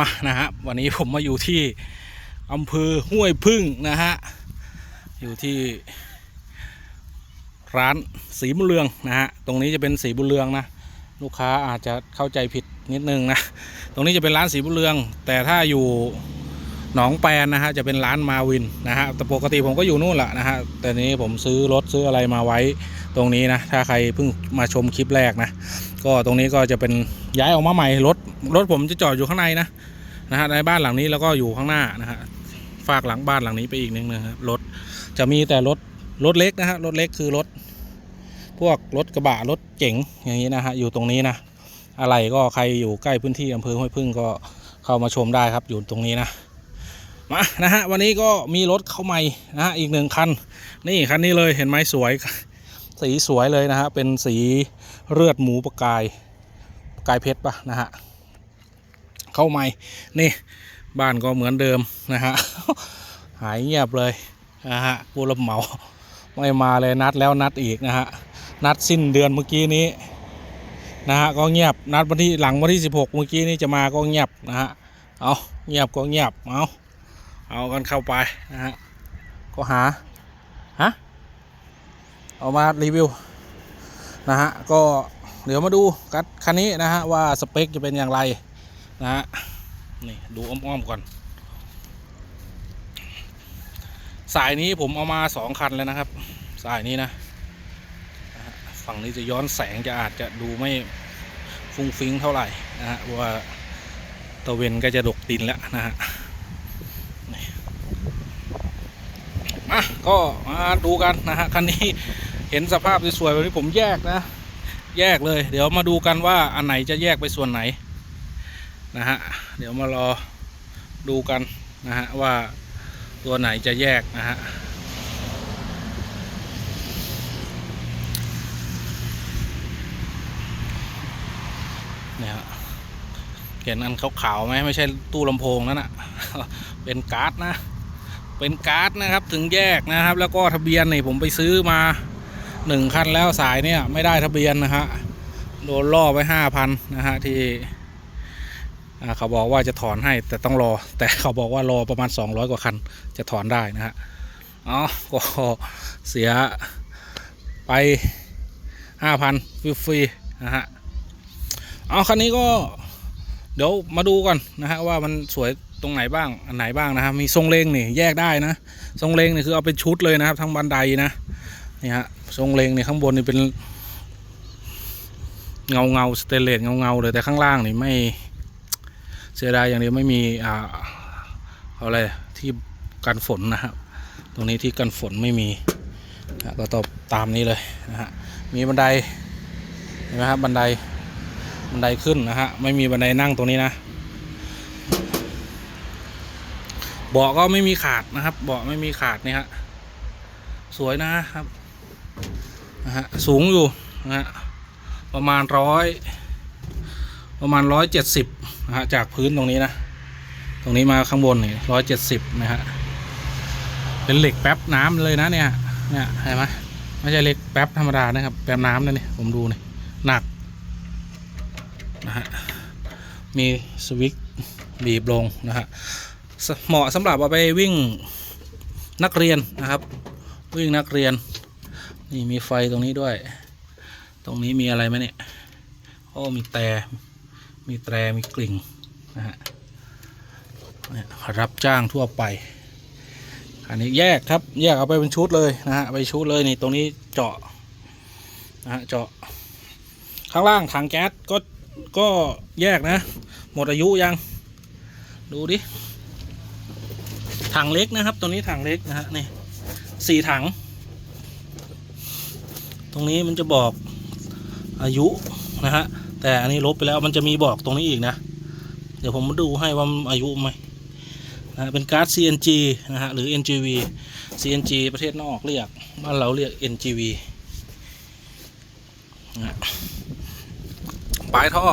มานะฮะวันนี้ผมมาอยู่ที่อำเภอห้วยพึ่งนะฮะอยู่ที่ร้านสีบุญเรืองนะฮะตรงนี้จะเป็นสีบุญเรืองนะลูกค้าอาจจะเข้าใจผิดนิดนึงนะตรงนี้จะเป็นร้านสีบุญเรือง แต่ถ้าอยู่หนองแปนนะฮะจะเป็นร้านมาวินนะฮะแต่ปกติผมก็อยู่นู่นแหละนะฮะแต่นี้ผมซื้อรถซื้ออะไรมาไว้ ตรงนี้นะถ้าใครเพิ่งมาชมคลิปแรกนะ ก็ตรงนี้ก็จะเป็นย้ายออกมาใหม่รถรถผมจะจอดอยู่ข้างในนะนะฮะในบ้านหลังนี้แล้วก็อยู่ข้างหน้านะฮะฝากหลังบ้านหลังนี้ไปอีกนิดนึงครับรถจะมีแต่รถรถเล็กนะฮะรถเล็กคือรถ พวกรถกระบะรถเก๋งอย่างนี้นะฮะอยู่ตรงนี้นะอะไรก็ใครอยู่ใกล้พื้นที่อำเภอห้วยพึ่งก็เข้ามาชมได้ครับอยู่ตรงนี้นะมานะฮะวันนี้ก็มีรถเข้าใหม่นะฮะอีกหนึ่งคัน นี่คันนี้เลยเห็นไหมสวย สีสวยเลยนะฮะ เป็นสีเลือดหมูประกายกายเพชรปะนะฮะ เข้าใหม่ นี่บ้านก็เหมือนเดิมนะฮะ หายเงียบเลยนะฮะผู้รับเหมาไม่มาเลยนัดแล้วนัดอีกนะฮะ นัดสิ้นเดือนเมื่อกี้นี้นะฮะก็เงียบนัดวันที่หลังวันที่ 16 เมื่อกี้นี้จะมาก็เงียบนะฮะเอาเงียบก็เงียบเอาเอากันเข้าไปนะฮะก็หาฮะ เอามารีวิวนะฮะก็เดี๋ยวมาดูกัดคันนี้นะฮะว่าสเปคจะเป็นอย่างไรนะฮะนี่ดูอ้อมๆก่อน สายนี้ผมเอามาสองคันแล้วนะครับ สายนี้นะฝั่งนี้จะย้อนแสงจะอาจจะดูไม่ฟุ้งฟิ้งเท่าไหร่นะฮะเพราะว่าตะเวนก็จะดกดินแล้วนะฮะนี่มา ก็มาดูกันนะฮะคันนี้เห็นสภาพสวยๆแบบนี้ผมแยกนะ แยกเลย เดี๋ยวมาดูกันว่าอันไหนจะแยกไปส่วนไหนนะฮะเดี๋ยวมารอดูกันนะฮะว่าตัวไหนจะแยกนะฮะเนี่ยฮะเห็นอันขาวๆไหมไม่ใช่ตู้ลำโพงนั่นอะเป็นการ์ดนะ เป็นการ์ดนะครับถึงแยกนะครับ แล้วก็ทะเบียนนี่ผมไปซื้อมาหนึ่งคันแล้วสายเนี่ยไม่ได้ทะเบียนนะฮะโดนล่อไปห้าพันนะฮะที่เขาบอกว่าจะถอนให้แต่ต้องรอ แต่เขาบอกว่ารอประมาณ 200 กว่าคันจะถอนได้นะฮะอ๋อก็เสียไปห้าพันฟรีๆนะฮะเอาคันนี้ก็เดี๋ยวมาดูก่อนนะฮะว่ามันสวย ตรงไหนบ้างอันไหนบ้างนะฮะมีทรงเลงนี่แยกได้นะทรงเลงนี่คือเอาเป็นชุดเลยนะครับ ทั้งบันไดนะนี่ฮะทรงเลงนี่ข้างบนนี่เป็นเงาเงาสเตเลสเงาเงาเลยแต่ข้างล่างนี่ไม่เสียดายอย่างเดียวไม่มีอ่าอาอะไรที่กันฝนนะครับ ตรงนี้ที่กันฝนไม่มีนะก็ตอบตามนี้เลยนะฮะมีบันไดเห็นไหมครับบันไดบันไดขึ้นนะฮะไม่มีบันไดนั่งตรงนี้นะ เบาะก็ไม่มีขาดนะครับ เบาะไม่มีขาดนี่ฮะสวยนะครับนะฮะสูงอยู่นะฮะประมาณร้อยประมาณร้อยเจ็ดสิบนะฮะจากพื้นตรงนี้นะ ตรงนี้มาข้างบนนี่ร้อยเจ็ดสิบนะฮะเป็นเหล็กแป๊บน้ำเลยนะเนี่ยเนี่ยเห็นไหมไม่ใช่เหล็กแป๊บธรรมดานะครับแป๊บน้ำนะนี่ผมดูนี่หนักนะฮะมีสวิตช์บีบลงนะฮะ เหมาะสำหรับเอาไปวิ่งนักเรียนนะครับ วิ่งนักเรียน นี่มีไฟตรงนี้ด้วย ตรงนี้มีอะไรไหมเนี่ยโอ้มีแต่ มีแตรมีกลิ่งนะฮะรับจ้างทั่วไป อันนี้แยกครับ แยกเอาไปเป็นชุดเลยนะฮะไปชุดเลยนี่ตรงนี้เจาะนะฮะเจาะ ข้างล่างถังแก๊สก็ก็แยกนะ หมดอายุยัง ดูดิ ถังเล็กนะครับ ตัวนี้ถังเล็กนะฮะนี่สี่ถัง ตรงนี้มันจะบอกอายุนะฮะแต่อันนี้ลบไปแล้วมันจะมีบอกตรงนี้อีกนะ เดี๋ยวผมมาดูให้ว่ามันอายุไหมนะเป็นการ์ด CNG นะฮะหรือ NGV CNG ประเทศนอกเรียกบ้านเราเรียก NGV นะปลายท่อ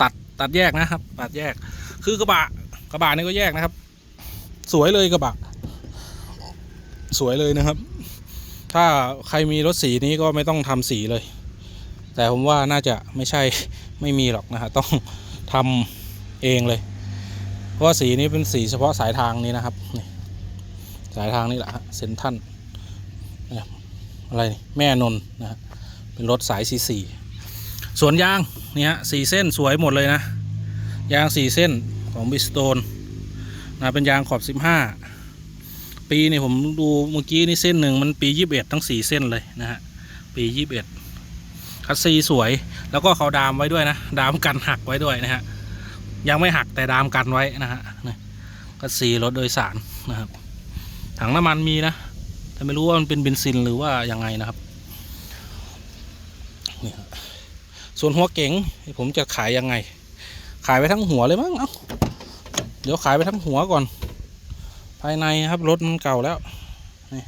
ตัดตัดแยกนะครับ ตัดแยกคือกระบะกระบะนี่ก็แยกนะครับ สวยเลยกระบะ สวยเลยนะครับ ถ้าใครมีรถสีนี้ก็ไม่ต้องทำสีเลย แต่ผมว่าน่าจะไม่ใช่ไม่มีหรอกนะฮะต้องทำเองเลย เพราะว่าสีนี้เป็นสีเฉพาะสายทางนี้นะครับนี่สายทางนี้แหละฮะเซนทันอะไรแม่นนนะฮะเป็นรถสายสีสีสวนยางนี่ฮะสี่เส้นสวยหมดเลยนะ ยางสี่เส้นของบิสโตน นะเป็นยางขอบสิบห้าปีนี่ผมดูเมื่อกี้นี่เส้นหนึ่งมันปียี่สิบเอ็ดทั้งสี่เส้นเลยนะฮะ ปียี่สิบเอ็ดคัสซีสวย แล้วก็เขาดามไว้ด้วยนะ ดามกันหักไว้ด้วยนะฮะ ยังไม่หักแต่ดามกันไว้นะฮะนี่ก็สีรถโดยสารนะครับ ถังน้ำมันมีนะ แต่ไม่รู้ว่ามันเป็นเบนซินหรือว่ายังไงนะครับนี่ส่วนหัวเก๋งผมจะขายยังไง ขายไปทั้งหัวเลยมั้ง เอ้า เดี๋ยวขายไปทั้งหัวก่อน ภายในครับรถมันเก่าแล้วนี่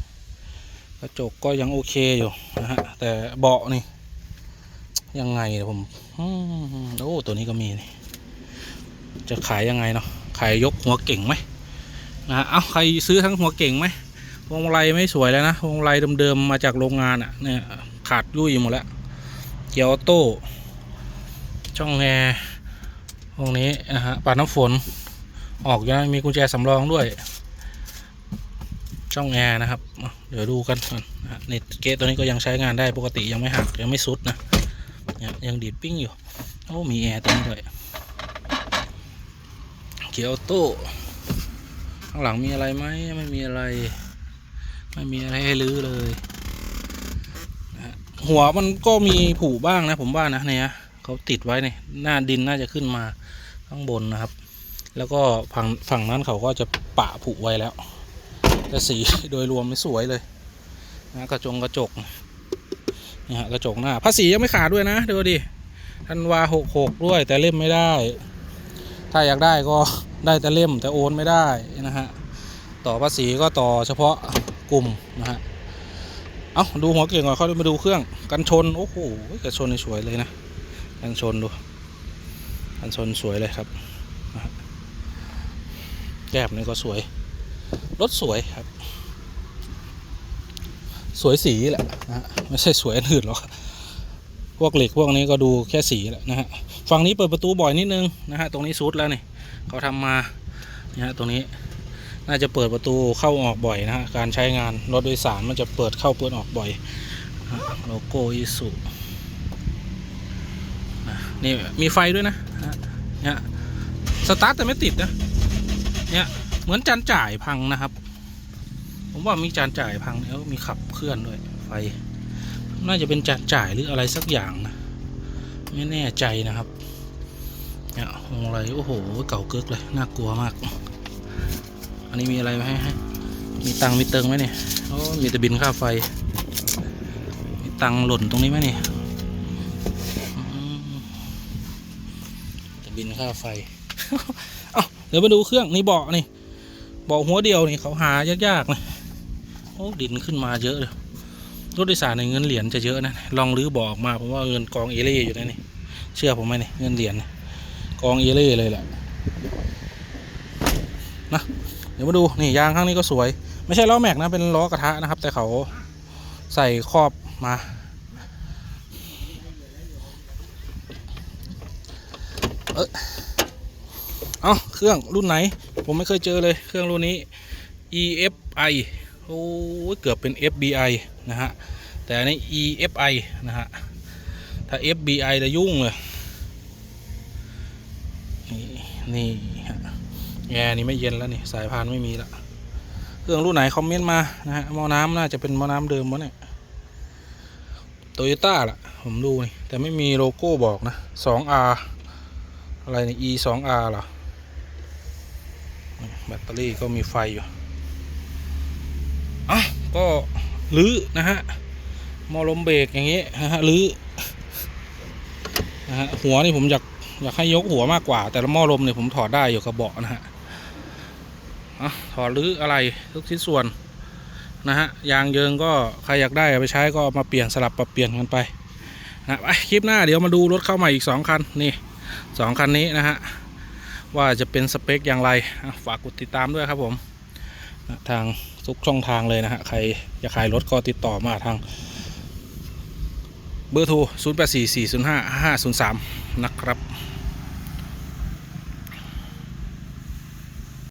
กระจกก็ยังโอเคอยู่นะฮะแต่เบาะนี่ ยังไงเนี่ยผมโอ้ตัวนี้ก็มีนี่จะขายยังไงเนาะขายยกหัวเก่งไหมนะเอาใครซื้อทั้งหัวเก่งไหมวงมาลัยไม่สวยแล้วนะวงมาลัยเดิมๆมาจากโรงงานอะ่ะเนี่ยขาดยุ่ยหมดแล้วเกียร์ออโต้ช่องแอร์พวกนี้นะฮะปัดน้ำฝน ออกยังมีกุญแจสำรองด้วย ช่องแอร์นะครับ เดี๋ยวดูกันก่อนนะฮะเน็ตเกตตัวนี้ก็ยังใช้งานได้ปกติยังไม่หักยังไม่สุดนะยังดีดปิ้งอยู่โอ้มีแอร์ตัวนี้ด้วยเกียร์ออโต้ข้างหลังมีอะไรไหมไม่มีอะไร ไม่มีอะไรให้รื้อเลยหัวมันก็มีผุบ้างนะผมว่านะเนี่ยเขาติดไว้เนี่ยหน้าดินน่าจะขึ้นมาข้างบนนะครับ แล้วก็ฝั่งฝั่งนั้นเขาก็จะปะผุไว้แล้วแต่สีโดยรวมไม่สวยเลยนะกระจงกระจกนี่ฮะกระจกหน้าภาษียังไม่ขาดด้วยนะดูดิธันวาหกหกด้วยแต่เล่มไม่ได้ ถ้าอยากได้ก็ได้แต่เล่มแต่โอนไม่ได้นะฮะต่อภาษีก็ต่อเฉพาะกลุ่มนะฮะเอาดูหัวเก่งก่อนเขามาดูเครื่องกันชนโอ้โหกันชนสวยเลยนะกันชนดูกันชนสวยเลยครับ แก้มนี่ก็สวย รถสวยครับ สวยสีแหละนะฮะไม่ใช่สวยอื่นหรอกพวกเหล็กพวกนี้ก็ดูแค่สีแหละนะฮะฝั่งนี้เปิดประตูบ่อยนิดนึงนะฮะตรงนี้ซุดแล้วนี่เขาทำมาเนี่ยฮะตรงนี้น่าจะเปิดประตูเข้าออกบ่อยนะฮะการใช้งานรถโดยสารมันจะเปิดเข้าเปิดออกบ่อยโลโก้อิสุนี่มีไฟด้วยนะฮะเนี่ยสตาร์ทแต่ไม่ติดนะ เนี่ยเหมือนจานจ่ายพังนะครับ ผมว่ามีจานจ่ายพังแล้วมีขับเคลื่อนด้วยไฟ น่าจะเป็นจานจ่ายหรืออะไรสักอย่างนะไม่แน่ใจนะครับเนี่ยอะไรโอ้โห เก่าเกิกเลยน่ากลัวมาก อันนี้มีอะไรไหมมีตังมีเติงไหมเนี่ยโอ้มีแต่บินค่าไฟ มีตังหล่นตรงนี้ไหมเนี่ยแต่บินค่าไฟ เดี๋ยวมาดูเครื่องนี่เบาะนี่เบาะหัวเดียวนี่เขาหายากๆนะโอ้ดินขึ้นมาเยอะเลยรถโดยสารในเงินเหรียญจะเยอะนะลองรื้อเบาะออกมาผมว่าเงินกองเอเล่อยู่นะนี่เชื่อผมไหมนี่เงินเหรียญกองเอเล่เลยแหละนะเดี๋ยวมาดูนี่ยางข้างนี้ก็สวย ไม่ใช่ล้อแม็กนะเป็นล้อกระทะนะครับ แต่เขาใส่ครอบมาเออ เครื่องรุ่นไหน ผมไม่เคยเจอเลยเครื่องรุ่นนี้ EFI โอ้เกือบเป็น FBI นะฮะ แต่อันนี้ EFI นะฮะ ถ้า FBI จะยุ่งเลย นี่นี่ฮะแอร์นี่ไม่เย็นแล้วนี่ สายพานไม่มีละเครื่องรุ่นไหน คอมเมนต์มา นะฮะหม้อน้ำน่าจะเป็นหม้อน้ำเดิมวะเนี่ยโตโยต้าล่ะ ผมดูนี่ แต่ไม่มีโลโก้บอกนะ 2R อะไรเนี่ย E 2R เหรอ แบตเตอรี่ก็มีไฟอยู่อะก็ลื้อนะฮะมอลมเบรกอย่างงี้นะฮะลื้อนะฮะหัวนี่ผมอยากอยากให้ยกหัวมากกว่า แต่ละหม้อลมเนี่ยผมถอดได้อยู่กับเบาะนะฮะอะถอดหรืออะไรทุกชิ้นส่วนนะฮะยางเยิงก็ใครอยากได้ไปใช้ก็มาเปลี่ยนสลับปรับเปลี่ยนกันไปนะไปคลิปหน้าเดี๋ยวมาดูรถเข้าใหม่อีกสองคัน นี่สองคันนี้นะฮะ ว่าจะเป็นสเปคอย่างไรฝากกดติดตามด้วยครับผมทางทุกช่องทางเลยนะฮะใครอยากขายรถก็ติดต่อมาทาง เบอร์โทร 0 8 4 4 0 5 5 0 3 นะครับ